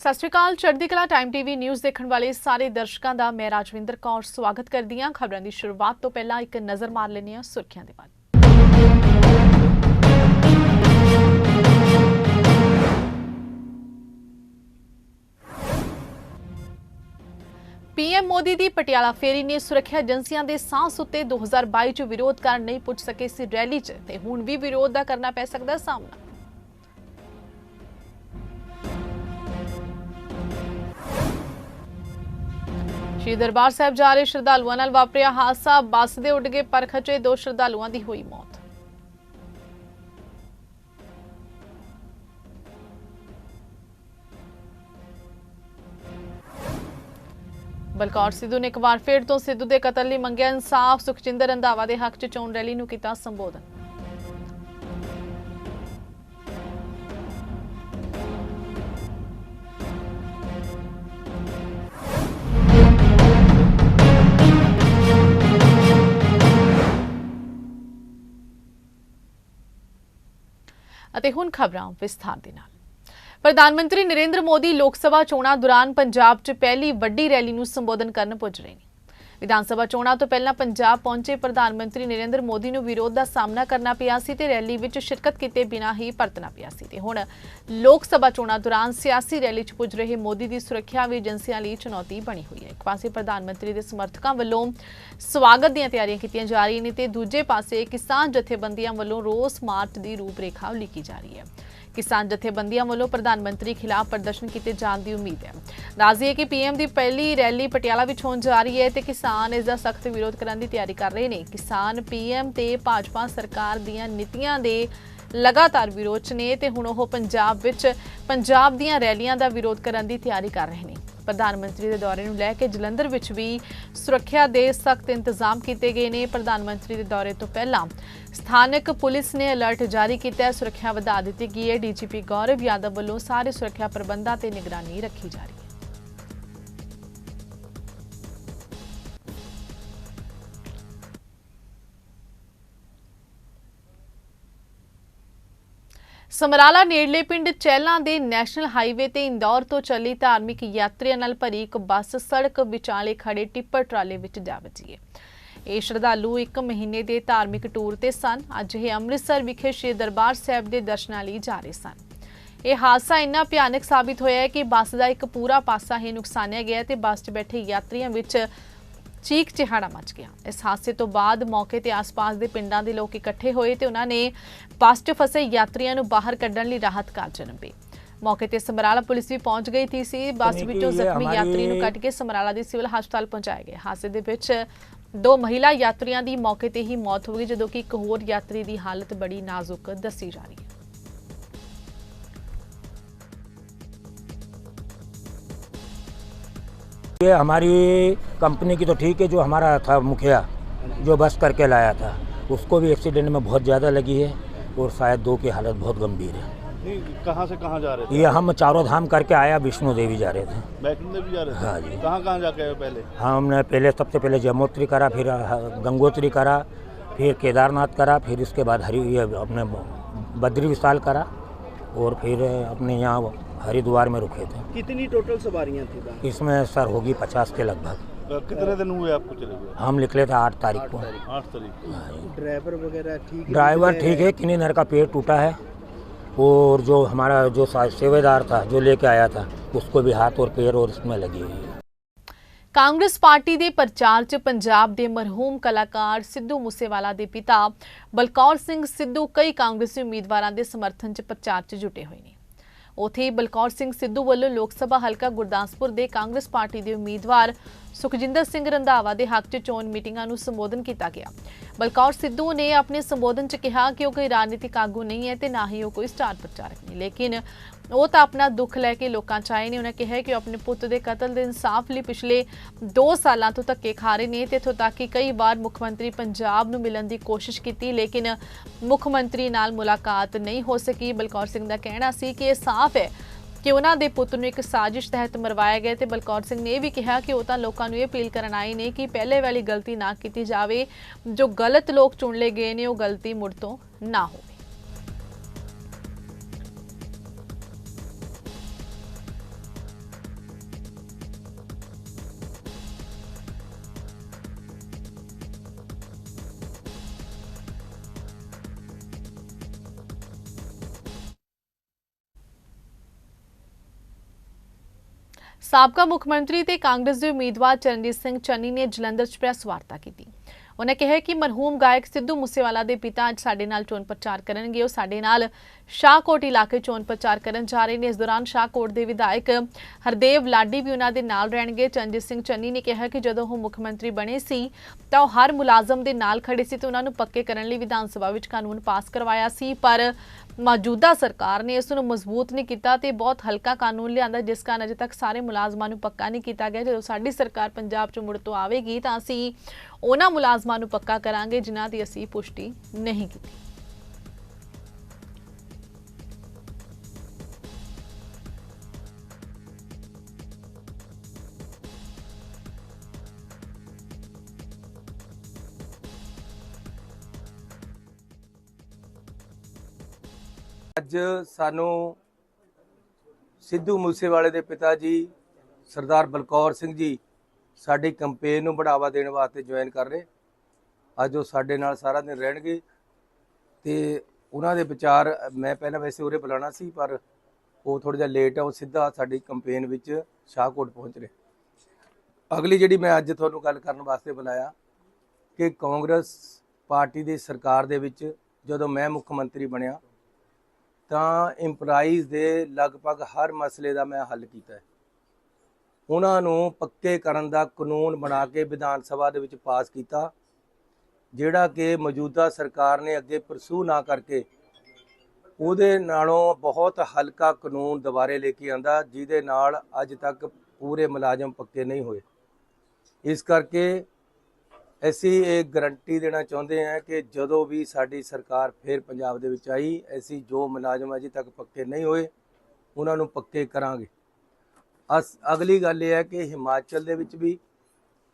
ਸਤਿ ਸ਼੍ਰੀ ਅਕਾਲ, ਚੜ੍ਹਦੀ ਕਲਾ ਟਾਈਮ ਟੀਵੀ ਨਿਊਜ਼ ਦੇਖਣ ਵਾਲੇ ਸਾਰੇ ਦਰਸ਼ਕਾਂ ਦਾ ਮੈਂ ਰਾਜਵਿੰਦਰ ਕੌਰ ਸਵਾਗਤ ਕਰਦੀ ਹਾਂ। ਖਬਰਾਂ ਦੀ ਸ਼ੁਰੂਆਤ ਤੋਂ ਪਹਿਲਾਂ ਇੱਕ ਨਜ਼ਰ ਮਾਰ ਲੈਂਦੇ ਹਾਂ ਸੁਰਖੀਆਂ ਦੇ ਵੱਲ। ਪੀਐਮ ਮੋਦੀ ਦੀ ਪਟਿਆਲਾ ਫੇਰੀ ਨੇ ਸੁਰੱਖਿਆ ਏਜੰਸੀਆਂ ਦੇ ਸਾਹਸ ਉੱਤੇ 2022 ਚ ਵਿਰੋਧ ਕਾਰਨ ਨਹੀਂ ਪੁੱਛ ਸਕੇ ਸੀ ਰੈਲੀ 'ਚ, ਤੇ ਹੁਣ ਵੀ ਵਿਰੋਧ ਦਾ ਕਰਨਾ ਪੈ ਸਕਦਾ ਸਾਹਮਣਾ। ਸ਼੍ਰੀ ਦਰਬਾਰ ਸਾਹਿਬ ਜਾ ਰਹੇ ਸ਼ਰਧਾਲੂਆਂ ਨਾਲ ਵਾਪਰਿਆ ਹਾਦਸਾ। ਬੱਸ ਦੇ ਉੱਡ ਕੇ ਪਰ ਖਚੇ ਦੋ ਸ਼ਰਧਾਲੂਆਂ ਦੀ ਹੋਈ ਮੌਤ। ਬਲਕੌਰ ਸਿੱਧੂ ਨੇ ਇੱਕ ਵਾਰ ਫੇਰ ਤੋਂ ਸਿੱਧੂ ਦੇ ਕਤਲ ਲਈ ਮੰਗਿਆ ਇਨਸਾਫ। ਸੁਖਜਿੰਦਰ ਰੰਧਾਵਾ ਦੇ ਹੱਕ 'ਚ ਚੋਣ ਰੈਲੀ ਨੂੰ ਕੀਤਾ ਸੰਬੋਧਨ। ਅਤੇ ਹੁਣ ਖਬਰਾਂ ਵਿਸਥਾਰ ਦੇ ਨਾਲ। ਪ੍ਰਧਾਨ ਮੰਤਰੀ ਨਰਿੰਦਰ ਮੋਦੀ ਲੋਕ ਸਭਾ ਚੋਣਾਂ ਦੌਰਾਨ ਪੰਜਾਬ 'ਚ ਪਹਿਲੀ ਵੱਡੀ ਰੈਲੀ ਨੂੰ ਸੰਬੋਧਨ ਕਰਨ ਪੁੱਜ ਰਹੇ ਨੇ। ਵਿਧਾਨ ਸਭਾ ਚੋਣਾਂ ਤੋਂ ਪਹਿਲਾਂ ਪੰਜਾਬ ਪਹੁੰਚੇ ਪ੍ਰਧਾਨ ਮੰਤਰੀ ਨਰਿੰਦਰ ਮੋਦੀ ਨੂੰ ਵਿਰੋਧ ਦਾ ਸਾਹਮਣਾ ਕਰਨਾ ਪਿਆ ਸੀ ਤੇ ਰੈਲੀ ਵਿੱਚ ਸ਼ਿਰਕਤ ਕੀਤੇ ਬਿਨਾਂ ਹੀ ਪਰਤਣਾ ਪਿਆ ਸੀ ਤੇ ਹੁਣ ਲੋਕ ਸਭਾ ਚੋਣਾਂ ਦੌਰਾਨ ਸਿਆਸੀ ਰੈਲੀ 'ਚ ਪੁੱਜ ਰਹੇ ਮੋਦੀ ਦੀ ਸੁਰੱਖਿਆ ਵੀ ਏਜੰਸੀਆਂ ਲਈ ਚੁਣੌਤੀ ਬਣੀ ਹੋਈ ਹੈ। ਇੱਕ ਪਾਸੇ ਪ੍ਰਧਾਨ ਮੰਤਰੀ ਦੇ ਸਮਰਥਕਾਂ ਵੱਲੋਂ ਸਵਾਗਤ ਦੀਆਂ ਤਿਆਰੀਆਂ ਕੀਤੀਆਂ ਜਾ ਰਹੀਆਂ ਨੇ ਤੇ ਦੂਜੇ ਪਾਸੇ ਕਿਸਾਨ ਜਥੇਬੰਦੀਆਂ ਵੱਲੋਂ ਰੋਸ ਮਾਰਚ ਦੀ ਰੂਪਰੇਖਾ ਉਲੀਕੀ ਜਾ ਰਹੀ ਹੈ। ਕਿਸਾਨ ਜਥੇਬੰਦੀਆਂ ਵੱਲੋਂ ਪ੍ਰਧਾਨ ਮੰਤਰੀ ਖਿਲਾਫ ਪ੍ਰਦਰਸ਼ਨ ਕੀਤੇ ਜਾਣ ਦੀ ਉਮੀਦ ਹੈ। ਰਾਜ਼ੀ ਹੈ ਕਿ ਪੀਐਮ ਦੀ ਪਹਿਲੀ ਰੈਲੀ ਪਟਿਆਲਾ ਵਿੱਚ ਹੋਣ ਜਾ ਰਹੀ ਹੈ ਤੇ ਕਿਸਾਨ ਇਸ ਦਾ ਸਖਤ ਵਿਰੋਧ ਕਰਨ ਦੀ ਤਿਆਰੀ ਕਰ ਰਹੇ ਨੇ। ਕਿਸਾਨ ਪੀਐਮ ਤੇ ਭਾਜਪਾ ਸਰਕਾਰ ਦੀਆਂ ਨੀਤੀਆਂ ਦੇ ਲਗਾਤਾਰ ਵਿਰੋਧ 'ਚ ਨੇ ਤੇ ਹੁਣ ਉਹ ਪੰਜਾਬ ਵਿੱਚ ਪੰਜਾਬ ਦੀਆਂ ਰੈਲੀਆਂ ਦਾ ਵਿਰੋਧ ਕਰਨ ਦੀ ਤਿਆਰੀ ਕਰ ਰਹੇ ਨੇ। ਪ੍ਰਧਾਨ ਮੰਤਰੀ ਦੇ ਦੌਰੇ ਨੂੰ ਲੈ ਕੇ ਜਲੰਧਰ ਵਿੱਚ ਵੀ ਸੁਰੱਖਿਆ ਦੇ ਸਖਤ ਇੰਤਜ਼ਾਮ ਕੀਤੇ ਗਏ ਨੇ। ਪ੍ਰਧਾਨ ਮੰਤਰੀ ਦੇ ਦੌਰੇ ਤੋਂ ਪਹਿਲਾਂ ਸਥਾਨਕ ਪੁਲਿਸ ਨੇ ਅਲਰਟ ਜਾਰੀ ਕੀਤਾ ਹੈ। ਸੁਰੱਖਿਆ ਵਧਾ ਦਿੱਤੀ ਗਈ ਹੈ। ਡੀਜੀਪੀ ਗੌਰਵ ਯਾਦਵ ਵੱਲੋਂ ਸਾਰੇ ਸੁਰੱਖਿਆ ਪ੍ਰਬੰਧਾਂ ਤੇ ਨਿਗਰਾਨੀ ਰੱਖੀ ਜਾ ਰਹੀ ਹੈ। ਸਮਰਾਲਾ ਨੇੜਲੇ ਪਿੰਡ ਚਹਿਲਾਂ ਦੇ ਨੈਸ਼ਨਲ ਹਾਈਵੇ ਤੇ ਇੰਦੌਰ ਤੋਂ ਚੱਲੀ ਧਾਰਮਿਕ ਯਾਤਰੀਆਂ ਨਾਲ ਭਰੀ ਇੱਕ ਬੱਸ ਸੜਕ ਵਿਚਾਲੇ ਖੜੇ ਟਿੱਪਰ ਟਰਾਲੇ ਵਿੱਚ ਜਾ ਵੱਜੀ ਹੈ। ਇਹ ਸ਼ਰਧਾਲੂ ਇੱਕ ਮਹੀਨੇ ਦੇ ਧਾਰਮਿਕ ਟੂਰ ਤੇ ਸਨ। ਅੱਜ ਇਹ ਅੰਮ੍ਰਿਤਸਰ ਵਿਖੇ ਸ਼੍ਰੀ ਦਰਬਾਰ ਸਾਹਿਬ ਦੇ ਦਰਸ਼ਨਾਂ ਲਈ ਜਾ ਰਹੇ ਸਨ। ਇਹ ਹਾਦਸਾ ਇੰਨਾ ਭਿਆਨਕ ਸਾਬਿਤ ਹੋਇਆ ਹੈ ਕਿ ਬੱਸ ਦਾ ਇੱਕ ਪੂਰਾ ਪਾਸਾ ਹੀ ਨੁਕਸਾਨਿਆ ਗਿਆ ਤੇ ਬੱਸ 'ਚ ਬੈਠੇ ਯਾਤਰੀਆਂ ਵਿੱਚ ਚੀਕ ਚਿਹਾੜਾ ਮਚ ਗਿਆ। ਇਸ ਹਾਦਸੇ ਤੋਂ ਬਾਅਦ ਮੌਕੇ ਤੇ ਆਸ-ਪਾਸ ਦੇ ਪਿੰਡਾਂ ਦੇ ਲੋਕ ਇਕੱਠੇ ਹੋਏ ਤੇ ਉਹਨਾਂ ਨੇ ਬੱਸ 'ਚ ਫਸੇ ਯਾਤਰੀਆਂ ਨੂੰ ਬਾਹਰ ਕੱਢਣ ਲਈ ਰਾਹਤ ਕਾਰਜ ਰੰਭੇ ਮੌਕੇ ਤੇ ਸਮਰਾਲਾ ਪੁਲਿਸ ਵੀ ਪਹੁੰਚ ਗਈ ਸੀ ਸੀ। ਬੱਸ ਵਿੱਚੋਂ ਜ਼ਖਮੀ ਯਾਤਰੀ ਨੂੰ ਕੱਢ ਕੇ ਸਮਰਾਲਾ ਦੇ ਸਿਵਲ ਹਸਪਤਾਲ ਪਹੁੰਚਾਇਆ ਗਿਆ। ਹਾਦਸੇ ਦੇ ਵਿੱਚ ਦੋ ਮਹਿਲਾ ਯਾਤਰੀਆਂ ਦੀ ਮੌਕੇ ਤੇ ਹੀ ਮੌਤ ਹੋ ਗਈ ਜਦੋਂ ਕਿ ਇੱਕ ਹੋਰ ਯਾਤਰੀ ਦੀ ਹਾਲਤ ਬੜੀ ਨਾਜ਼ੁਕ ਦੱਸੀ ਜਾ ਰਹੀ ਹੈ। ये हमारी कंपनी की तो ठीक है जो हमारा था मुखिया जो बस करके लाया था उसको भी एक्सीडेंट में बहुत ज़्यादा लगी है और शायद दो की हालत बहुत गंभीर है। कहाँ से कहाँ जा रहे थे? ये हम चारों धाम करके आया विष्णु देवी जा रहे थे। वैष्णो देवी जा रहे थे? हाँ जी। कहाँ कहाँ जाके आए पहले? हमने पहले सबसे पहले जमोत्री करा फिर गंगोत्री करा फिर केदारनाथ करा फिर इसके बाद हरि ये अपने बद्री विशाल करा और फिर अपने यहाँ हरिद्वार में रुके थे कितनी टोटल सवारियां थी वहाँ? इसमें सर होगी पचास के लगभग अ, कितने दिन हुए आपको चले हुए हम निकले थे आठ तारीख को आठ तारीख को ड्राइवर वगैरह ठीक है? ड्राइवर ठीक है किन्हीं नर का पेड़ टूटा है और जो हमारा जो सा- सेवेदार था जो लेके आया था उसको भी हाथ और पैर और इसमें लगी हुई है ਕਾਂਗਰਸ ਪਾਰਟੀ ਦੇ ਪ੍ਰਚਾਰ 'ਚ ਪੰਜਾਬ ਦੇ ਮਰਹੂਮ ਕਲਾਕਾਰ ਸਿੱਧੂ ਮੂਸੇਵਾਲਾ ਦੇ ਪਿਤਾ ਬਲਕੌਰ ਸਿੰਘ ਸਿੱਧੂ ਕਈ ਕਾਂਗਰਸੀ ਉਮੀਦਵਾਰਾਂ ਦੇ ਸਮਰਥਨ 'ਚ ਪ੍ਰਚਾਰ 'ਚ ਜੁਟੇ ਹੋਏ ਨੇ ਉਥੇ ਹੀ ਬਲਕੌਰ ਸਿੰਘ ਸਿੱਧੂ ਵੱਲੋਂ ਲੋਕ ਸਭਾ ਹਲਕਾ ਗੁਰਦਾਸਪੁਰ ਦੇ ਕਾਂਗਰਸ ਪਾਰਟੀ ਦੇ ਉਮੀਦਵਾਰ ਸੁਖਜਿੰਦਰ ਸਿੰਘ ਰੰਧਾਵਾ ਦੇ ਹੱਕ 'ਚ ਚੋਣ ਮੀਟਿੰਗਾਂ ਨੂੰ ਸੰਬੋਧਨ ਕੀਤਾ ਗਿਆ। ਬਲਕੌਰ ਸਿੱਧੂ ਨੇ ਆਪਣੇ ਸੰਬੋਧਨ 'ਚ ਕਿਹਾ ਕਿ ਉਹ ਕੋਈ ਰਾਜਨੀਤਿਕ ਆਗੂ ਨਹੀਂ ਹੈ ਤੇ ਨਾ ਹੀ ਉਹ ਕੋਈ ਸਟਾਰ ਪ੍ਰਚਾਰਕ ਨਹੀਂ ਲੇਕਿਨ ਉਹ ਤਾਂ ਆਪਣਾ ਦੁੱਖ ਲੈ ਕੇ ਲੋਕਾਂ 'ਚ ਆਏ ਨੇ। ਉਹਨਾਂ ਕਿਹਾ ਕਿ ਉਹ ਆਪਣੇ ਪੁੱਤ ਦੇ ਕਤਲ ਦੇ ਇਨਸਾਫ ਲਈ ਪਿਛਲੇ 2 ਸਾਲਾਂ ਤੋਂ ਧੱਕੇ ਖਾ ਰਹੇ ਨੇ ਤੇ ਇੱਥੋਂ ਤੱਕ ਕਿ ਕਈ ਵਾਰ ਮੁੱਖ ਮੰਤਰੀ ਪੰਜਾਬ ਨੂੰ ਮਿਲਣ ਦੀ ਕੋਸ਼ਿਸ਼ ਕੀਤੀ, ਲੇਕਿਨ ਮੁੱਖ ਮੰਤਰੀ ਨਾਲ ਮੁਲਾਕਾਤ ਨਹੀਂ ਹੋ ਸਕੀ। ਬਲਕੌਰ ਸਿੰਘ ਦਾ ਕਹਿਣਾ ਸੀ ਕਿ ਇਹ ਸਾਫ਼ ਹੈ ਕਿ ਉਹਨਾਂ ਦੇ ਪੁੱਤ ਨੂੰ ਇੱਕ ਸਾਜ਼ਿਸ਼ ਤਹਿਤ ਮਰਵਾਇਆ ਗਿਆ ਤੇ ਬਲਕੌਰ ਸਿੰਘ ਨੇ ਇਹ ਵੀ ਕਿਹਾ ਕਿ ਉਹ ਤਾਂ ਲੋਕਾਂ ਨੂੰ ਇਹ ਅਪੀਲ ਕਰਨ ਆਏ ਨੇ ਕਿ ਪਹਿਲੇ ਵਾਲੀ ਗਲਤੀ ਨਾ ਕੀਤੀ ਜਾਵੇ। ਜੋ ਗਲਤ ਲੋਕ ਚੁਣ ਲਏ ਗਏ ਨੇ, ਉਹ ਗਲਤੀ ਮੁੜ ਤੋਂ ਨਾ ਹੋ ਸਾਬਕਾ ਮੁੱਖ ਮੰਤਰੀ ਤੇ ਕਾਂਗਰਸ ਦੇ ਉਮੀਦਵਾਰ ਚਰਨਜੀਤ ਸਿੰਘ ਚੰਨੀ ਨੇ ਜਲੰਧਰ 'ਚ ਪ੍ਰੈਸ ਵਾਰਤਾ ਕੀਤੀ। ਉਹਨਾਂ ਕਿਹਾ ਕਿ ਮਰਹੂਮ ਗਾਇਕ ਸਿੱਧੂ ਮੂਸੇਵਾਲਾ ਦੇ ਪਿਤਾ ਅੱਜ ਸਾਡੇ ਨਾਲ ਚੋਣ ਪ੍ਰਚਾਰ ਕਰਨਗੇ। ਉਹ ਸਾਡੇ ਨਾਲ ਸ਼ਾਹਕੋਟ ਇਲਾਕੇ ਚੋਣ ਪ੍ਰਚਾਰ ਕਰਨ ਜਾ ਰਹੇ ਨੇ। ਇਸ ਦੌਰਾਨ ਸ਼ਾਹਕੋਟ ਦੇ ਵਿਧਾਇਕ ਹਰਦੇਵ ਲਾਡੀ ਵੀ ਉਹਨਾਂ ਦੇ ਨਾਲ ਰਹਿਣਗੇ। ਚਰਨਜੀਤ ਸਿੰਘ ਚੰਨੀ ਨੇ ਕਿਹਾ ਕਿ ਜਦੋਂ ਉਹ ਮੁੱਖ ਮੰਤਰੀ ਬਣੇ ਸੀ, ਤਾਂ ਉਹ ਹਰ ਮੁਲਾਜ਼ਮ ਦੇ ਨਾਲ ਖੜੇ ਸੀ ਤੇ ਉਹਨਾਂ ਨੂੰ ਪੱਕੇ ਕਰਨ ਲਈ ਵਿਧਾਨ ਸਭਾ ਵਿੱਚ ਕਾਨੂੰਨ ਪਾਸ ਕਰਵਾਇਆ ਸੀ। ਪਰ ਮੌਜੂਦਾ ਸਰਕਾਰ ਨੇ ਇਸ ਨੂੰ ਮਜ਼ਬੂਤ ਨਹੀਂ ਕੀਤਾ ਤੇ ਬਹੁਤ ਹਲਕਾ ਕਾਨੂੰਨ ਲਿਆਂਦਾ, ਜਿਸ ਕਾਰਨ ਅਜੇ ਤੱਕ ਸਾਰੇ ਮੁਲਾਜ਼ਮਾਂ ਨੂੰ ਪੱਕਾ ਨਹੀਂ ਕੀਤਾ ਗਿਆ। ਜਦੋਂ ਸਾਡੀ ਸਰਕਾਰ ਪੰਜਾਬ 'ਚ ਮੁੜ ਤੋਂ ਆਵੇਗੀ ਤਾਂ ਅਸੀਂ ਉਹਨਾਂ ਮੁਲਾਜ਼ਮਾਂ ਨੂੰ ਪੱਕਾ ਕਰਾਂਗੇ, ਜਿਨ੍ਹਾਂ ਦੀ ਅਸੀਂ ਪੁਸ਼ਟੀ ਨਹੀਂ ਕੀਤੀ। ਅੱਜ ਸਾਨੂੰ ਸਿੱਧੂ ਮੂਸੇਵਾਲੇ ਦੇ ਪਿਤਾ ਜੀ ਸਰਦਾਰ ਬਲਕੌਰ ਸਿੰਘ ਜੀ ਸਾਡੀ ਕੰਪੇਨ ਨੂੰ ਬੜਾਵਾ ਦੇਣ ਵਾਸਤੇ ਜੁਆਇਨ ਕਰ ਰਹੇ। ਅੱਜ ਉਹ ਸਾਡੇ ਨਾਲ ਸਾਰਾ ਦਿਨ ਰਹਿਣਗੇ ਤੇ ਉਹਨਾਂ ਦੇ ਵਿਚਾਰ ਮੈਂ ਪਹਿਲਾਂ ਵੈਸੇ ਉਰੇ ਬੁਲਾਣਾ ਸੀ, ਪਰ ਉਹ ਥੋੜਾ ਜਿਹਾ ਲੇਟ ਆ, ਉਹ ਸਿੱਧਾ ਸਾਡੀ ਕੰਪੇਨ ਵਿੱਚ ਸ਼ਾਹਕੋਟ ਪਹੁੰਚ ਰਹੇ। ਅਗਲੀ ਜਿਹੜੀ ਮੈਂ ਅੱਜ ਤੁਹਾਨੂੰ ਗੱਲ ਕਰਨ ਵਾਸਤੇ ਬੁਲਾਇਆ ਕਿ ਕਾਂਗਰਸ ਪਾਰਟੀ ਦੀ ਸਰਕਾਰ ਦੇ ਵਿੱਚ ਜਦੋਂ ਮੈਂ ਮੁੱਖ ਮੰਤਰੀ ਬਣਿਆ ਤਾਂ ਇੰਪਲਾਈਜ਼ ਦੇ ਲਗਭਗ ਹਰ ਮਸਲੇ ਦਾ ਮੈਂ ਹੱਲ ਕੀਤਾ ਹੈ। ਉਹਨਾਂ ਨੂੰ ਪੱਕੇ ਕਰਨ ਦਾ ਕਾਨੂੰਨ ਬਣਾ ਕੇ ਵਿਧਾਨ ਸਭਾ ਦੇ ਵਿੱਚ ਪਾਸ ਕੀਤਾ, ਜਿਹੜਾ ਕਿ ਮੌਜੂਦਾ ਸਰਕਾਰ ਨੇ ਅੱਗੇ ਪਰਸੂ ਨਾ ਕਰਕੇ ਉਹਦੇ ਨਾਲੋਂ ਬਹੁਤ ਹਲਕਾ ਕਾਨੂੰਨ ਦੁਬਾਰੇ ਲੈ ਕੇ ਆਂਦਾ, ਜਿਹਦੇ ਨਾਲ ਅੱਜ ਤੱਕ ਪੂਰੇ ਮੁਲਾਜ਼ਮ ਪੱਕੇ ਨਹੀਂ ਹੋਏ। ਇਸ ਕਰਕੇ ਅਸੀਂ ਇਹ ਗਰੰਟੀ ਦੇਣਾ ਚਾਹੁੰਦੇ ਹਾਂ ਕਿ ਜਦੋਂ ਵੀ ਸਾਡੀ ਸਰਕਾਰ ਫਿਰ ਪੰਜਾਬ ਦੇ ਵਿੱਚ ਆਈ, ਅਸੀਂ ਜੋ ਮੁਲਾਜ਼ਮ ਅਜੇ ਤੱਕ ਪੱਕੇ ਨਹੀਂ ਹੋਏ, ਉਹਨਾਂ ਨੂੰ ਪੱਕੇ ਕਰਾਂਗੇ। ਅਸ, ਅਗਲੀ ਗੱਲ ਇਹ ਹੈ ਕਿ ਹਿਮਾਚਲ ਦੇ ਵਿੱਚ ਵੀ,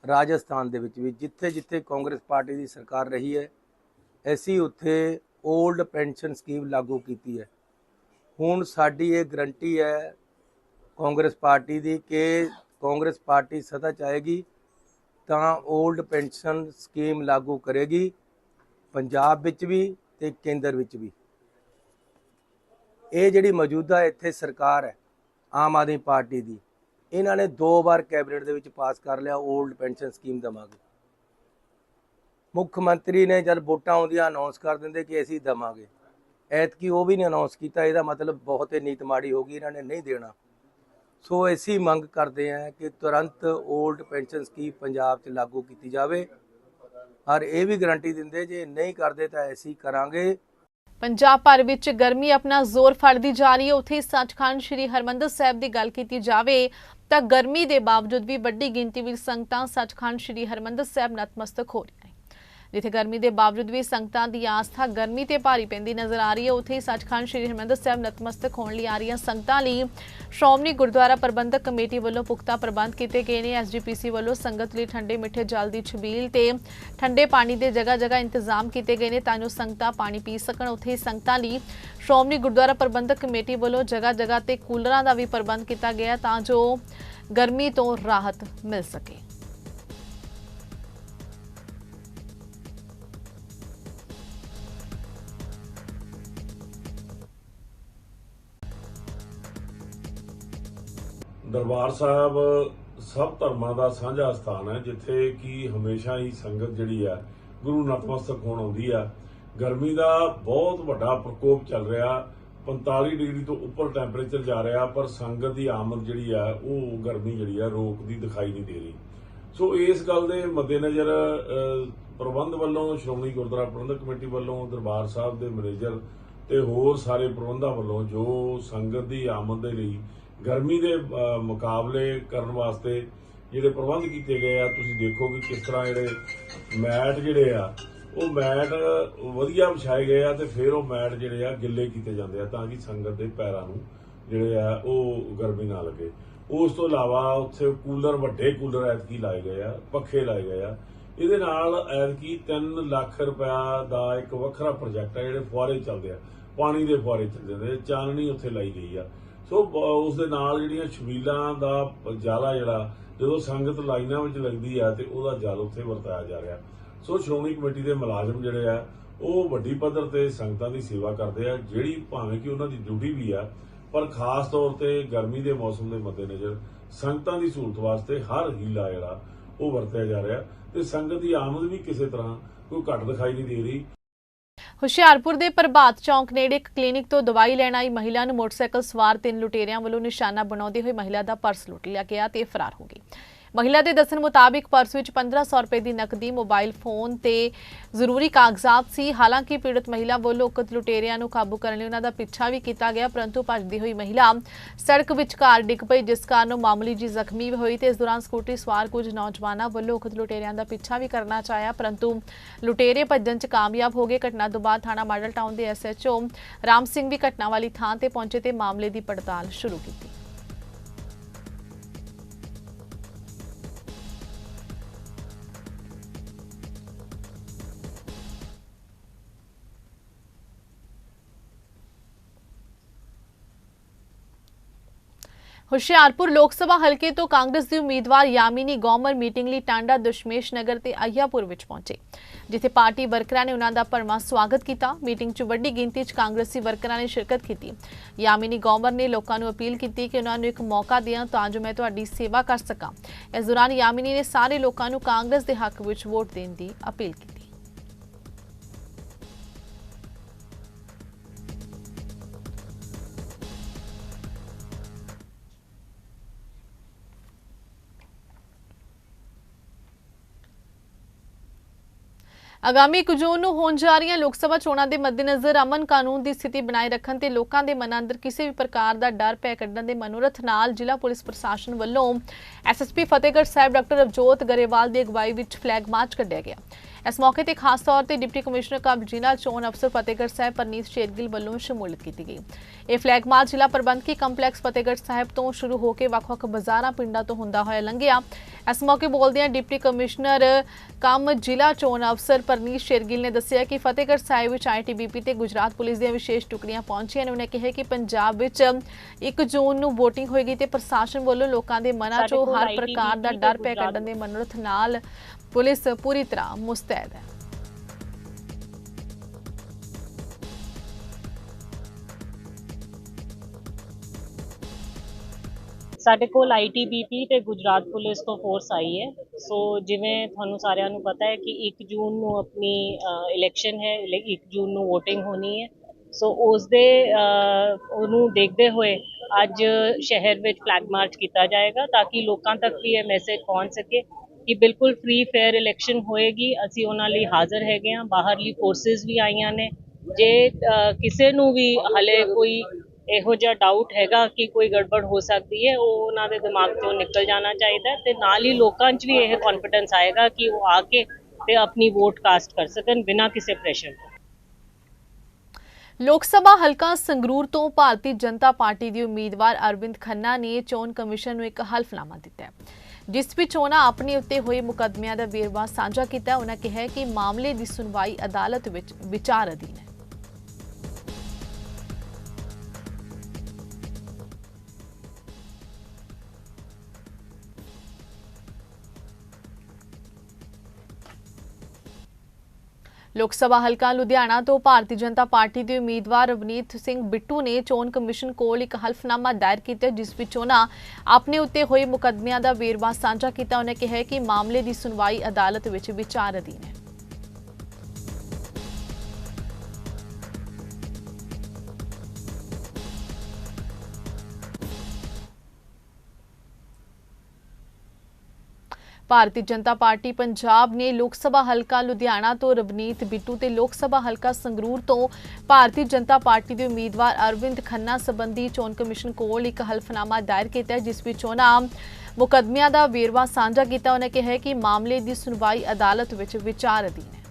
ਰਾਜਸਥਾਨ ਦੇ ਵਿੱਚ ਵੀ ਜਿੱਥੇ ਜਿੱਥੇ ਕਾਂਗਰਸ ਪਾਰਟੀ ਦੀ ਸਰਕਾਰ ਰਹੀ ਹੈ, ਅਸੀਂ ਉੱਥੇ 올ਡ ਪੈਨਸ਼ਨ ਸਕੀਮ ਲਾਗੂ ਕੀਤੀ ਹੈ। ਹੁਣ ਸਾਡੀ ਇਹ ਗਰੰਟੀ ਹੈ ਕਾਂਗਰਸ ਪਾਰਟੀ ਦੀ ਕਿ ਕਾਂਗਰਸ ਪਾਰਟੀ ਸਦਾ ਚਾਹੇਗੀ ਤਾਂ 올ਡ ਪੈਨਸ਼ਨ ਸਕੀਮ ਲਾਗੂ ਕਰੇਗੀ ਪੰਜਾਬ ਵਿੱਚ ਵੀ ਤੇ ਕੇਂਦਰ ਵਿੱਚ ਵੀ। ਇਹ ਜਿਹੜੀ ਮੌਜੂਦਾ ਇੱਥੇ ਸਰਕਾਰ ਹੈ, ਆਮ ਆਦਮੀ ਪਾਰਟੀ ਦੀ, ਇਹਨਾਂ ਨੇ ਦੋ ਵਾਰ ਕੈਬਨਿਟ ਦੇ ਵਿੱਚ ਪਾਸ ਕਰ ਲਿਆ 올ਡ ਪੈਨਸ਼ਨ ਸਕੀਮ ਦਵਾਂਗੇ ਮੁੱਖ ਮੰਤਰੀ ਨੇ ਜਦ ਵੋਟਾਂ ਆਉਂਦੀਆਂ ਅਨਾਉਂਸ ਕਰ ਦਿੰਦੇ ਕਿ ਅਸੀਂ ਦਵਾਂਗੇ। ਐਤਕੀ ਉਹ ਵੀ ਨਹੀਂ ਅਨਾਉਂਸ ਕੀਤਾ, ਇਹਦਾ ਮਤਲਬ ਬਹੁਤ ਹੀ ਨੀਤ ਮਾੜੀ ਹੋ ਗਈ, ਇਹਨਾਂ ਨੇ ਨਹੀਂ ਦੇਣਾ। ਸੋ ਅਸੀਂ ਮੰਗ ਕਰਦੇ ਹਾਂ ਕਿ ਤੁਰੰਤ 올ਡ ਪੈਨਸ਼ਨ ਸਕੀਮ ਪੰਜਾਬ 'ਚ ਲਾਗੂ ਕੀਤੀ ਜਾਵੇ। ਔਰ ਇਹ ਵੀ ਗਾਰੰਟੀ ਦਿੰਦੇ, ਜੇ ਨਹੀਂ ਕਰਦੇ ਤਾਂ ਅਸੀਂ ਕਰਾਂਗੇ। ਪੰਜਾਬ ਭਰ ਵਿੱਚ ਗਰਮੀ ਆਪਣਾ ਜ਼ੋਰ ਫੜਦੀ ਜਾ ਰਹੀ ਹੈ। ਉੱਥੇ ਹੀ ਸੱਚਖੰਡ ਸ੍ਰੀ ਹਰਮੰਦਰ ਸਾਹਿਬ ਦੀ ਗੱਲ ਕੀਤੀ ਜਾਵੇ ਤਾਂ ਗਰਮੀ ਦੇ ਬਾਵਜੂਦ ਵੀ ਵੱਡੀ ਗਿਣਤੀ ਵਿੱਚ ਸੰਗਤਾਂ ਸੱਚਖੰਡ ਸ੍ਰੀ ਹਰਮੰਦਰ ਸਾਹਿਬ ਨਤਮਸਤਕ ਹੋ ਰਹੀਆਂ ਜਿੱਥੇ ਗਰਮੀ ਦੇ ਬਾਵਜੂਦ ਵੀ ਸੰਗਤਾਂ ਦੀ ਆਸਥਾ ਗਰਮੀ ਤੇ ਭਾਰੀ ਪੈਂਦੀ ਨਜ਼ਰ ਆ ਰਹੀ ਹੈ, ਉੱਥੇ ਹੀ ਸੱਚਖੰਡ ਸ੍ਰੀ ਹਰਮੰਦਰ ਸਾਹਿਬ ਨਤਮਸਤਕ ਹੋਣ ਲਈ ਆ ਰਹੀਆਂ ਸੰਗਤਾਂ ਲਈ ਸ਼੍ਰੋਮਣੀ ਗੁਰਦੁਆਰਾ ਪ੍ਰਬੰਧਕ ਕਮੇਟੀ ਵੱਲੋਂ ਪੁਖਤਾ ਪ੍ਰਬੰਧ ਕੀਤੇ ਗਏ ਨੇ। ਐਸਜੀਪੀਸੀ ਵੱਲੋਂ ਸੰਗਤ ਲਈ ਠੰਡੇ ਮਿੱਠੇ ਜਲ ਦੀ ਛਬੀਲ ਤੇ ਠੰਡੇ ਪਾਣੀ ਦੇ ਜਗ੍ਹਾ ਜਗ੍ਹਾ ਇੰਤਜ਼ਾਮ ਕੀਤੇ ਗਏ ਨੇ ਤਾਂ ਜੋ ਸੰਗਤਾਂ ਪਾਣੀ ਪੀ ਸਕਣ। ਉੱਥੇ ਹੀ ਸੰਗਤਾਂ ਲਈ ਸ਼੍ਰੋਮਣੀ ਗੁਰਦੁਆਰਾ ਪ੍ਰਬੰਧਕ ਕਮੇਟੀ ਵੱਲੋਂ ਜਗ੍ਹਾ ਜਗ੍ਹਾ ਤੇ ਕੂਲਰਾਂ ਦਾ ਵੀ ਪ੍ਰਬੰਧ ਕੀਤਾ ਗਿਆ ਤਾਂ ਜੋ ਗਰਮੀ ਤੋਂ ਰਾਹਤ ਮਿਲ ਸਕੇ। ਦਰਬਾਰ ਸਾਹਿਬ ਸਭ ਧਰਮਾਂ ਦਾ ਸਾਂਝਾ ਸਥਾਨ ਹੈ, ਜਿੱਥੇ ਕਿ ਹਮੇਸ਼ਾ ਹੀ ਸੰਗਤ ਜਿਹੜੀ ਆ, ਗੁਰੂ ਨਤਮਸਤਕ ਹੋਣ ਆਉਂਦੀ ਆ। ਗਰਮੀ ਦਾ ਬਹੁਤ ਵੱਡਾ ਪ੍ਰਕੋਪ ਚੱਲ ਰਿਹਾ 45 ਡਿਗਰੀ ਤੋਂ ਉੱਪਰ ਟੈਂਪਰੇਚਰ ਜਾ ਰਿਹਾ, ਪਰ ਸੰਗਤ ਦੀ ਆਮਦ ਜਿਹੜੀ ਆ, ਉਹ ਗਰਮੀ ਜਿਹੜੀ ਆ ਰੋਕਦੀ ਦਿਖਾਈ ਨਹੀਂ ਦੇ ਰਹੀ। ਸੋ ਇਸ ਗੱਲ ਦੇ ਮੱਦੇਨਜ਼ਰ ਪ੍ਰਬੰਧ ਵੱਲੋਂ, ਸ਼੍ਰੋਮਣੀ ਗੁਰਦੁਆਰਾ ਪ੍ਰਬੰਧਕ ਕਮੇਟੀ ਵੱਲੋਂ, ਦਰਬਾਰ ਸਾਹਿਬ ਦੇ ਮੈਨੇਜਰ ਤੇ ਹੋਰ ਸਾਰੇ ਪ੍ਰਬੰਧਾਂ ਵੱਲੋਂ ਜੋ ਸੰਗਤ ਦੀ ਆਮਦ ਦੇ ਲਈ ਗਰਮੀ ਦੇ ਮੁਕਾਬਲੇ ਕਰਨ ਵਾਸਤੇ ਜਿਹੜੇ ਪ੍ਰਬੰਧ ਕੀਤੇ ਗਏ ਆ, ਤੁਸੀਂ ਦੇਖੋ ਕਿ ਕਿਸ ਤਰ੍ਹਾਂ ਜਿਹੜੇ ਮੈਟ ਜਿਹੜੇ ਆ, ਉਹ ਮੈਟ ਵਧੀਆ ਵਿਛਾਏ ਗਏ ਆ ਤੇ ਫਿਰ ਉਹ ਮੈਟ ਜਿਹੜੇ ਆ ਗਿੱਲੇ ਕੀਤੇ ਜਾਂਦੇ ਆ ਤਾਂ ਕਿ ਸੰਗਤ ਦੇ ਪੈਰਾਂ ਨੂੰ ਜਿਹੜੇ ਆ ਉਹ ਗਰਮੀ ਨਾ ਲੱਗੇ। ਉਸ ਤੋਂ ਇਲਾਵਾ ਉੱਥੇ ਕੂਲਰ, ਵੱਡੇ ਕੂਲਰ ਐਤਕੀ ਲਾਏ ਗਏ ਆ, ਪੱਖੇ ਲਾਏ ਗਏ ਆ। ਇਹਦੇ ਨਾਲ ਐਤਕੀ 3 ਲੱਖ ਰੁਪਇਆ ਦਾ ਇੱਕ ਵੱਖਰਾ ਪ੍ਰੋਜੈਕਟ ਆ, ਜਿਹੜੇ ਫੁਆਰੇ ਚੱਲਦੇ ਆ, ਪਾਣੀ ਦੇ ਫੁਆਰੇ ਚੱਲਦੇ ਨੇ ਚਾਨਣੀ ਉੱਥੇ ਲਾਈ ਗਈ ਆ। ਸੋ ਬ- ਉਸ ਦੇ ਨਾਲ ਜਿਹੜੀਆਂ ਛਬੀਲਾਂ ਦਾ ਜਾਲਾ ਜਿਹੜਾ, ਜਦੋਂ ਸੰਗਤ ਲਾਈਨਾਂ ਵਿੱਚ ਲੱਗਦੀ ਆ ਤੇ ਉਹਦਾ ਜਲ ਉੱਥੇ ਵਰਤਾਇਆ ਜਾ ਰਿਹਾ। ਸੋ ਸ਼੍ਰੋਮਣੀ ਕਮੇਟੀ ਦੇ ਮੁਲਾਜ਼ਮ ਜਿਹੜੇ ਆ, ਉਹ ਵੱਡੀ ਪੱਧਰ ਤੇ ਸੰਗਤਾਂ ਦੀ ਸੇਵਾ ਕਰਦੇ ਆ, ਜਿਹੜੀ ਭਾਵੇਂ ਕਿ ਉਹਨਾਂ ਦੀ ਡਿਊਟੀ ਵੀ ਆ, ਪਰ ਖਾਸ ਤੌਰ ਤੇ ਗਰਮੀ ਦੇ ਮੌਸਮ ਦੇ ਮੱਦੇਨਜ਼ਰ ਸੰਗਤਾਂ ਦੀ ਸਹੂਲਤ ਵਾਸਤੇ ਹਰ ਹੀਲਾ ਜਿਹੜਾ, ਉਹ ਵਰਤਿਆ ਜਾ ਰਿਹਾ। ਤੇ ਸੰਗਤ ਦੀ ਆਮਦ ਵੀ ਕਿਸੇ ਤਰ੍ਹਾਂ ਕੋਈ ਘੱਟ ਦਿਖਾਈ ਨਹੀਂ ਦੇ ਰਹੀ। ਹੁਸ਼ਿਆਰਪੁਰ ਦੇ ਪ੍ਰਭਾਤ ਚੌਂਕ ਨੇੜੇ ਇੱਕ ਕਲੀਨਿਕ ਤੋਂ ਦਵਾਈ ਲੈਣ ਆਈ ਮਹਿਲਾ ਨੂੰ ਮੋਟਰਸਾਈਕਲ ਸਵਾਰ ਤਿੰਨ ਲੁਟੇਰਿਆਂ ਵੱਲੋਂ ਨਿਸ਼ਾਨਾ ਬਣਾਉਂਦੇ ਹੋਏ ਮਹਿਲਾ ਦਾ ਪਰਸ ਲੁੱਟ ਲਿਆ ਗਿਆ ਤੇ ਫਰਾਰ ਹੋ ਗਈ। ਮਹਿਲਾ ਦੇ ਦੱਸਣ ਮੁਤਾਬਿਕ ਪਰਸ ਵਿੱਚ 1500 ਰੁਪਏ ਦੀ ਨਕਦੀ, ਮੋਬਾਈਲ ਫੋਨ ਤੇ ਜ਼ਰੂਰੀ ਕਾਗਜ਼ਾਤ ਸੀ। ਹਾਲਾਂਕਿ ਪੀੜਤ ਮਹਿਲਾ ਵੱਲੋਂ ਉਕਤ ਲੁਟੇਰਿਆਂ ਨੂੰ ਕਾਬੂ ਕਰਨ ਲਈ ਉਹਨਾਂ ਦਾ ਪਿੱਛਾ ਵੀ ਕੀਤਾ ਗਿਆ, ਪਰੰਤੂ ਭੱਜਦੀ ਹੋਈ ਮਹਿਲਾ ਸੜਕ ਵਿਚਕਾਰ ਡਿੱਗ ਪਈ, ਜਿਸ ਕਾਰਨ ਉਹ ਮਾਮੂਲੀ ਜੀ ਜ਼ਖਮੀ ਵੀ ਹੋਈ ਤੇ ਇਸ ਦੌਰਾਨ ਸਕੂਟਰੀ ਸਵਾਰ ਕੁਝ ਨੌਜਵਾਨਾਂ ਵੱਲੋਂ ਉਕਤ ਲੁਟੇਰਿਆਂ ਦਾ ਪਿੱਛਾ ਵੀ ਕਰਨਾ ਚਾਹਿਆ। ਪਰੰਤੂ ਲੁਟੇਰੇ ਭੱਜਣ 'ਚ ਕਾਮਯਾਬ ਹੋ ਗਏ। ਘਟਨਾ ਤੋਂ ਬਾਅਦ ਥਾਣਾ ਮਾਡਲ ਟਾਊਨ ਦੇ ਐਸਐਚਓ ਰਾਮ ਸਿੰਘ ਵੀ ਘਟਨਾ ਵਾਲੀ ਥਾਂ ਤੇ ਪਹੁੰਚੇ ਤੇ ਮਾਮਲੇ ਦੀ ਪੜਤਾਲ ਸ਼ੁਰੂ ਕੀਤੀ। ਹੁਸ਼ਿਆਰਪੁਰ ਲੋਕ ਸਭਾ ਹਲਕੇ ਤੋਂ ਕਾਂਗਰਸ ਦੀ ਉਮੀਦਵਾਰ ਯਾਮਿਨੀ ਗੌਮਰ ਮੀਟਿੰਗ ਲਈ ਟਾਂਡਾ ਦਸ਼ਮੇਸ਼ ਨਗਰ ਤੇ ਅਯਾਪੁਰ ਵਿੱਚ ਪਹੁੰਚੇ, ਜਿੱਥੇ ਪਾਰਟੀ ਵਰਕਰਾਂ ਨੇ ਉਹਨਾਂ ਦਾ ਭਰਵਾਂ ਸਵਾਗਤ ਕੀਤਾ। ਮੀਟਿੰਗ 'ਚ ਵੱਡੀ ਗਿਣਤੀ 'ਚ ਕਾਂਗਰਸੀ ਵਰਕਰਾਂ ਨੇ ਸ਼ਿਰਕਤ ਕੀਤੀ। ਯਾਮਿਨੀ ਗੌਮਰ ਨੇ ਲੋਕਾਂ ਨੂੰ ਅਪੀਲ ਕੀਤੀ ਕਿ ਉਹਨਾਂ ਨੂੰ ਇੱਕ ਮੌਕਾ ਦਿਆਂ ਤਾਂ ਜੋ ਮੈਂ ਤੁਹਾਡੀ ਸੇਵਾ ਕਰ ਸਕਾਂ। ਇਸ ਦੌਰਾਨ ਯਾਮਿਨੀ ਨੇ ਸਾਰੇ ਲੋਕਾਂ ਨੂੰ ਕਾਂਗਰਸ ਦੇ ਹੱਕ ਵਿੱਚ ਵੋਟ ਦੇਣ ਦੀ ਅਪੀਲ ਕੀਤੀ। ਆਗਾਮੀ 1 ਜੂਨ ਨੂੰ ਹੋਣ ਜਾ ਰਹੀਆਂ ਲੋਕ ਸਭਾ ਚੋਣਾਂ ਦੇ ਮੱਦੇਨਜ਼ਰ ਅਮਨ ਕਾਨੂੰਨ ਦੀ ਸਥਿਤੀ ਬਣਾਏ ਰੱਖਣ ਤੇ ਲੋਕਾਂ ਦੇ ਮਨਾਂ ਅੰਦਰ ਕਿਸੇ ਵੀ ਪ੍ਰਕਾਰ ਦਾ ਡਰ ਪੈ ਕੱਢਣ ਦੇ ਮਨੋਰਥ ਨਾਲ ਜ਼ਿਲ੍ਹਾ ਪੁਲਿਸ ਪ੍ਰਸ਼ਾਸਨ ਵੱਲੋਂ ਐਸਐਸਪੀ ਫਤਿਹਗੜ੍ਹ ਸਾਹਿਬ ਡਾਕਟਰ ਅਵਜੋਤ ਗਰੇਵਾਲ ਦੀ ਅਗਵਾਈ ਵਿੱਚ ਫਲੈਗ ਮਾਰਚ ਕੱਢਿਆ ਗਿਆ। ਇਸ ਮੌਕੇ ਤੇ ਖਾਸ ਤੌਰ ਤੇ ਡਿਪਟੀ ਕਮਿਸ਼ਨਰ ਕਬ ਜ਼ਿਲ੍ਹਾ ਚੋਣ ਅਫਸਰ ਫਤਿਹਗੜ੍ਹ ਸਾਹਿਬ ਪਰਨੀਤ ਸ਼ੇਰਗਿੱਲ ਵੱਲੋਂ ਸ਼ਮੂਲੀਅਤ ਕੀਤੀ ਗਈ। ਇਹ ਫਲੈਗ ਮਾਰਚ ਜ਼ਿਲ੍ਹਾ ਪ੍ਰਬੰਧਕੀ ਕੰਪਲੈਕਸ ਫਤਿਹਗੜ੍ਹ ਸਾਹਿਬ ਤੋਂ ਸ਼ੁਰੂ ਹੋ ਕੇ ਵੱਖ-ਵੱਖ ਬਾਜ਼ਾਰਾਂ ਪਿੰਡਾਂ ਤੋਂ ਹੁੰਦਾ ਹੋਇਆ ਲੰਘਿਆ। ਇਸ ਮੌਕੇ ਬੋਲਦਿਆਂ ਡਿਪਟੀ ਕਮਿਸ਼ਨਰ ਕਮ ਜ਼ਿਲ੍ਹਾ ਚੋਣ ਅਫਸਰ ਪਰਨੀਤ ਸ਼ੇਰਗਿੱਲ ਨੇ ਦੱਸਿਆ ਕਿ ਫਤਿਹਗੜ੍ਹ ਸਾਹਿਬ ਵਿੱਚ ਆਈਟੀਬੀਪੀ ਤੇ ਗੁਜਰਾਤ ਪੁਲਿਸ ਦੀਆਂ ਵਿਸ਼ੇਸ਼ ਟੁਕੜੀਆਂ ਪਹੁੰਚੀਆਂ ਨੇ। ਉਹਨੇ ਕਿਹਾ ਕਿ ਪੰਜਾਬ ਵਿੱਚ 1 ਜੂਨ ਨੂੰ VOTING ਹੋਏਗੀ ਤੇ ਪ੍ਰਸ਼ਾਸਨ ਵੱਲੋਂ ਲੋਕਾਂ ਦੇ ਮਨਾਂ 'ਚੋਂ ਹਰ ਪ੍ਰਕਾਰ ਦਾ ਡਰ ਪੈ ਕੱਢਣ ਦੇ ਮਨੋਰਥ ਨਾਲ ਪੁਲਿਸ ਪੂਰੀ ਤਰ੍ਹਾਂ ਮੁਸਤੈਦ ਹੈ ਸਾਡੇ ਕੋਲ ਆਈਟੀਬੀਪੀ ਤੇ ਗੁਜਰਾਤ ਪੁਲਿਸ ਤੋਂ ਫੋਰਸ ਆਈ ਹੈ। ਸੋ ਜਿਵੇਂ ਤੁਹਾਨੂੰ ਸਾਰਿਆਂ ਨੂੰ ਪਤਾ ਹੈ ਕਿ 1 ਜੂਨ ਨੂੰ ਆਪਣੀ ਇਲੈਕਸ਼ਨ ਹੈ 1 ਜੂਨ ਨੂੰ VOTING ਹੋਣੀ ਹੈ। ਸੋ ਉਸ ਦੇ ਉਹਨੂੰ ਦੇਖਦੇ ਹੋਏ ਅੱਜ ਸ਼ਹਿਰ ਵਿੱਚ ਫਲੈਗ ਮਾਰਚ ਕੀਤਾ ਜਾਏਗਾ ਤਾਂ ਕਿ ਲੋਕਾਂ ਤੱਕ ਵੀ ਇਹ ਮੈਸੇਜ ਪਹੁੰਚ ਸਕੇ। ਕਿ ਬਿਲਕੁਲ ਫ੍ਰੀ ਫੇਅਰ ਇਲੈਕਸ਼ਨ ਹੋਏਗੀ। ਅਸੀਂ ਉਹਨਾਂ ਲਈ ਹਾਜ਼ਰ ਹੈਗੇ ਹਾਂ। ਬਾਹਰਲੀ ਫੋਰਸਿਸ ਵੀ ਆਈਆਂ ਨੇ। ਜੇ ਕਿਸੇ ਨੂੰ ਵੀ ਹਲੇ ਕੋਈ ਇਹੋ ਜਿਹਾ ਡਾਊਟ ਹੈਗਾ ਕਿ ਕੋਈ ਗੜਬੜ ਹੋ ਸਕਦੀ ਹੈ, ਉਹ ਉਹਨਾਂ ਦੇ ਦਿਮਾਗ ਤੋਂ ਨਿਕਲ ਜਾਣਾ ਚਾਹੀਦਾ ਤੇ ਨਾਲ ਹੀ ਲੋਕਾਂ 'ਚ ਵੀ ਇਹ ਕੌਨਫੀਡੈਂਸ ਆਏਗਾ ਕਿ ਉਹ ਆ ਕੇ ਤੇ ਆਪਣੀ ਵੋਟ ਕਾਸਟ ਕਰ ਸਕਣ ਬਿਨਾਂ ਕਿਸੇ ਪ੍ਰੈਸ਼ਰ ਤੋਂ। ਲੋਕ ਸਭਾ ਹਲਕਾ ਸੰਗਰੂਰ ਤੋਂ ਭਾਰਤੀ ਜਨਤਾ ਪਾਰਟੀ ਦੀ ਉਮੀਦਵਾਰ ਅਰਵਿੰਦ ਖੰਨਾ ਨੇ ਚੋਣ ਕਮਿਸ਼ਨ ਨੂੰ ਇੱਕ ਹਲਫਨਾਮਾ ਦਿੱਤਾ ਹੈ। ਜਿਸ ਵਿੱਚ ਉਹਨਾਂ ਆਪਣੇ ਉੱਤੇ ਹੋਏ ਮੁਕੱਦਮਿਆਂ ਦਾ ਵੇਰਵਾ ਸਾਂਝਾ ਕੀਤਾ ਉਹਨਾਂ ਕਿਹਾ ਕਿ ਮਾਮਲੇ ਦੀ ਸੁਣਵਾਈ ਅਦਾਲਤ ਵਿੱਚ ਵਿਚਾਰ ਅਧੀਨ ਹੈ। ਲੋਕ ਸਭਾ ਹਲਕਾ ਲੁਧਿਆਣਾ ਤੋਂ ਭਾਰਤੀ ਜਨਤਾ ਪਾਰਟੀ ਦੇ ਉਮੀਦਵਾਰ ਰਵਨੀਤ ਸਿੰਘ ਬਿੱਟੂ ਨੇ ਚੋਣ ਕਮਿਸ਼ਨ ਕੋਲ ਇੱਕ ਹਲਫਨਾਮਾ ਦਾਇਰ ਕੀਤਾ, ਜਿਸ ਵਿੱਚ ਉਹਨਾਂ ਆਪਣੇ ਉੱਤੇ ਹੋਏ ਮੁਕੱਦਮਿਆਂ ਦਾ ਵੇਰਵਾ ਸਾਂਝਾ ਕੀਤਾ। ਉਹਨੇ ਕਿਹਾ ਕਿ ਮਾਮਲੇ ਦੀ ਸੁਣਵਾਈ ਅਦਾਲਤ ਵਿੱਚ ਵਿਚਾਰ ਅਧੀਨ ਹੈ। ਭਾਰਤੀ ਜਨਤਾ ਪਾਰਟੀ ਪੰਜਾਬ ਨੇ ਲੋਕ ਸਭਾ ਹਲਕਾ ਲੁਧਿਆਣਾ ਤੋਂ ਰਵਨੀਤ ਬਿੱਟੂ ਤੇ ਲੋਕ ਸਭਾ ਹਲਕਾ ਸੰਗਰੂਰ ਤੋਂ ਭਾਰਤੀ ਜਨਤਾ ਪਾਰਟੀ ਦੇ ਉਮੀਦਵਾਰ ਅਰਵਿੰਦ ਖੰਨਾ ਸੰਬੰਧੀ ਚੋਣ ਕਮਿਸ਼ਨ ਕੋਲ ਇੱਕ ਹਲਫਨਾਮਾ ਦਾਇਰ ਕੀਤਾ ਜਿਸ ਵਿੱਚ ਉਹਨਾਂ ਮੁਕੱਦਮਿਆਂ ਦਾ ਵੇਰਵਾ ਸਾਂਝਾ ਕੀਤਾ। ਉਹਨੇ ਕਿਹਾ ਕਿ ਮਾਮਲੇ ਦੀ ਸੁਣਵਾਈ ਅਦਾਲਤ ਵਿੱਚ ਵਿਚਾਰ ਅਧੀਨ ਹੈ।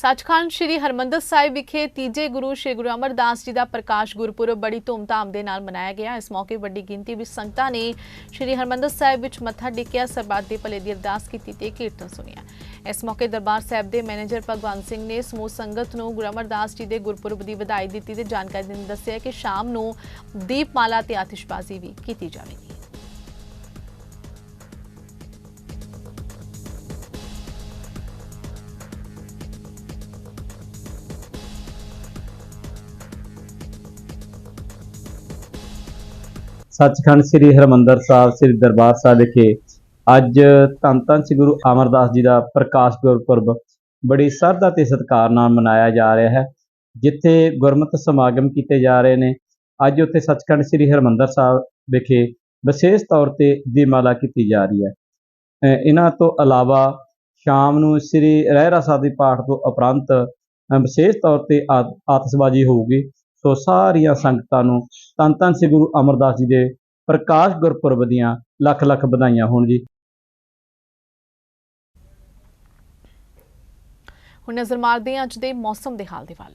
ਸੱਚਖੰਡ ਸ੍ਰੀ ਹਰਮੰਦਰ ਸਾਹਿਬ ਵਿਖੇ ਤੀਜੇ ਗੁਰੂ ਸ੍ਰੀ ਗੁਰੂ ਅਮਰਦਾਸ ਜੀ ਦਾ ਪ੍ਰਕਾਸ਼ ਗੁਰਪੁਰਬ ਬੜੀ ਧੂਮਧਾਮ ਦੇ ਨਾਲ ਮਨਾਇਆ ਗਿਆ। ਇਸ ਮੌਕੇ ਵੱਡੀ ਗਿਣਤੀ ਵਿੱਚ ਸੰਗਤਾਂ ਨੇ ਸ੍ਰੀ ਹਰਮੰਦਰ ਸਾਹਿਬ ਵਿੱਚ ਮੱਥਾ ਟੇਕਿਆ। ਸਰਬੱਤ ਦੇ ਭਲੇ ਦੀ ਅਰਦਾਸ ਕੀਤੀ ਤੇ ਕੀਰਤਨ ਸੁਣਿਆ। ਇਸ ਮੌਕੇ ਦਰਬਾਰ ਸਾਹਿਬ ਦੇ ਮੈਨੇਜਰ ਭਗਵੰਤ ਸਿੰਘ ਨੇ ਸਮੂਹ ਸੰਗਤ ਨੂੰ ਗੁਰੂ ਅਮਰਦਾਸ ਜੀ ਦੇ ਗੁਰਪੁਰਬ ਦੀ ਵਧਾਈ ਦਿੱਤੀ ਤੇ ਜਾਣਕਾਰੀ ਦਿੰਦੇ ਦੱਸਿਆ ਕਿ ਸ਼ਾਮ ਨੂੰ ਦੀਪਮਾਲਾ ਤੇ ਆਤਿਸ਼ਬਾਜ਼ੀ ਵੀ ਕੀਤੀ ਜਾਵੇਗੀ। ਸੱਚਖੰਡ ਸ੍ਰੀ ਹਰਮੰਦਰ ਸਾਹਿਬ, ਸ੍ਰੀ ਦਰਬਾਰ ਸਾਹਿਬ ਵਿਖੇ ਅੱਜ ਧੰਨ ਧੰਨ ਸ੍ਰੀ ਗੁਰੂ ਅਮਰਦਾਸ ਜੀ ਦਾ ਪ੍ਰਕਾਸ਼ ਗੁਰਪੁਰਬ ਬੜੀ ਸ਼ਰਧਾ ਤੇ ਸਤਿਕਾਰ ਨਾਲ ਮਨਾਇਆ ਜਾ ਰਿਹਾ ਹੈ, ਜਿੱਥੇ ਗੁਰਮਤਿ ਸਮਾਗਮ ਕੀਤੇ ਜਾ ਰਹੇ ਨੇ। ਅੱਜ ਉੱਥੇ ਸੱਚਖੰਡ ਸ੍ਰੀ ਹਰਮੰਦਰ ਸਾਹਿਬ ਵਿਖੇ ਵਿਸ਼ੇਸ਼ ਤੌਰ ਤੇ ਦੀਪਮਾਲਾ ਕੀਤੀ ਜਾ ਰਹੀ ਹੈ। ਇਹਨਾਂ ਤੋਂ ਇਲਾਵਾ ਸ਼ਾਮ ਨੂੰ ਸ੍ਰੀ ਰਹਿਰਾ ਸਾਹਿਬ ਦੇ ਪਾਠ ਤੋਂ ਉਪਰੰਤ ਵਿਸ਼ੇਸ਼ ਤੌਰ ਤੇ ਆ- ਆਤਿਸ਼ਬਾਜ਼ੀ ਹੋਊਗੀ। ਸੋ ਸਾਰੀਆਂ ਸੰਗਤਾਂ ਨੂੰ ਧੰਨ ਧੰਨ ਸ੍ਰੀ ਗੁਰੂ ਅਮਰਦਾਸ ਜੀ ਦੇ ਪ੍ਰਕਾਸ਼ ਗੁਰਪੁਰਬ ਦੀਆਂ ਲੱਖ ਲੱਖ ਵਧਾਈਆਂ ਹੋਣ ਜੀ। ਹੁਣ ਨਜ਼ਰ ਮਾਰਦੇ ਹਾਂ ਅੱਜ ਦੇ ਮੌਸਮ ਦੇ ਹਾਲ ਦੇ ਵੱਲ।